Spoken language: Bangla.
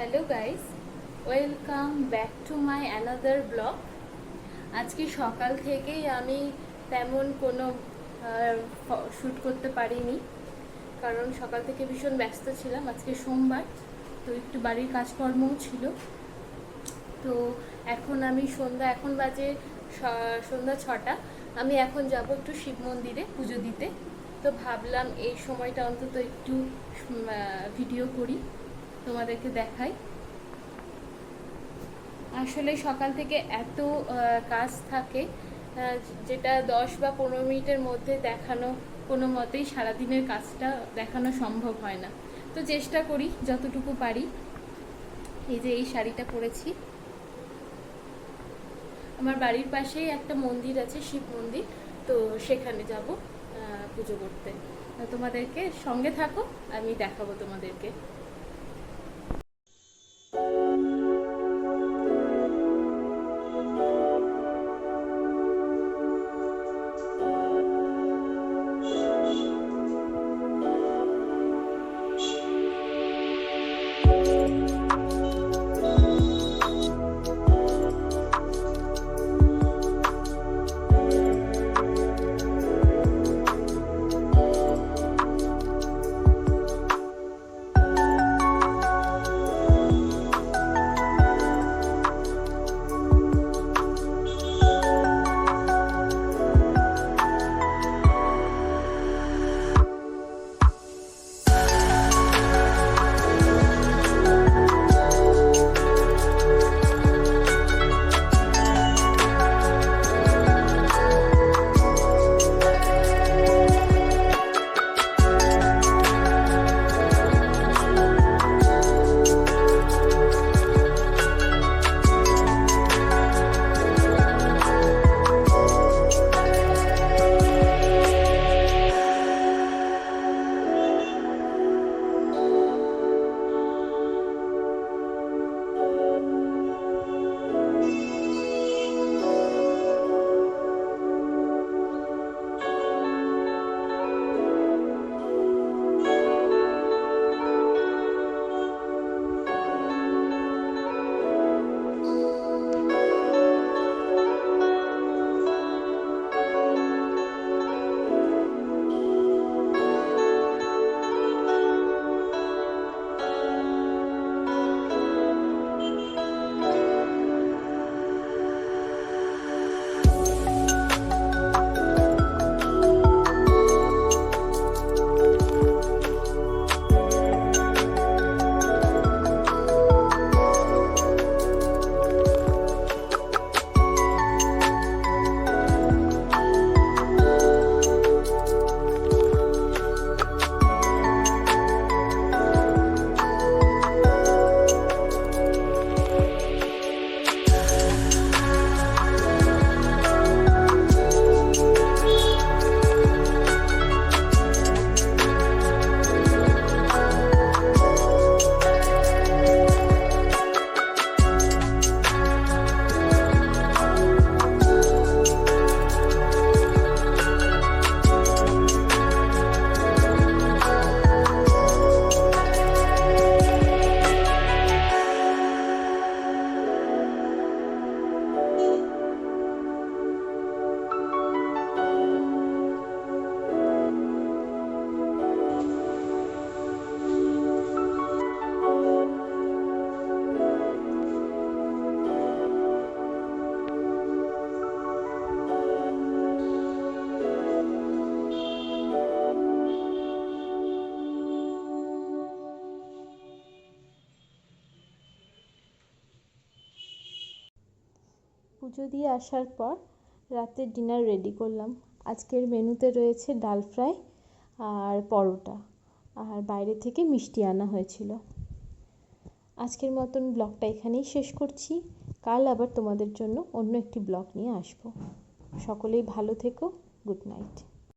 Hello guys, welcome back to my another blog. আজকে সকাল থেকেই আমি তেমন কোনো শ্যুট করতে পারিনি, কারণ সকাল থেকে ভীষণ ব্যস্ত ছিলাম। আজকে সোমবার, তো একটু বাড়ির কাজকর্মও ছিল। তো এখন আমি সন্ধ্যা, এখন বাজে সন্ধ্যা ছটা। আমি এখন যাব একটু শিব মন্দিরে পুজো দিতে। তো ভাবলাম এই সময়টা অন্তত একটু ভিডিও করি। তোমাদেরকে দেখাই। আসলে সকাল থেকে এত কাজ থাকে যেটা দশ বা পনেরো মিনিটের মধ্যে দেখানো কোনো মতেই সারাদিনের কাজটা দেখানো সম্ভব হয় না। তো চেষ্টা করি যতটুকু পারি। এই যে এই শাড়িটা পরেছি। আমার বাড়ির পাশেই একটা মন্দির আছে, শিব মন্দির। তো সেখানে যাব পুজো করতে। তোমাদেরকে সঙ্গে থাকো, আমি দেখাবো তোমাদেরকে। পুজো দিয়ে আসার পর রাতে ডিনার রেডি করলাম। আজকের মেনুতে রয়েছে ডাল ফ্রাই আর পরোটা আর বাইরে থেকে মিষ্টি আনা হয়েছিল। আজকের মতন ব্লগটা এখানেই শেষ করছি। কাল আবার তোমাদের জন্য অন্য একটি ব্লগ নিয়ে আসব। সকলেই ভালো থেকো। Good night.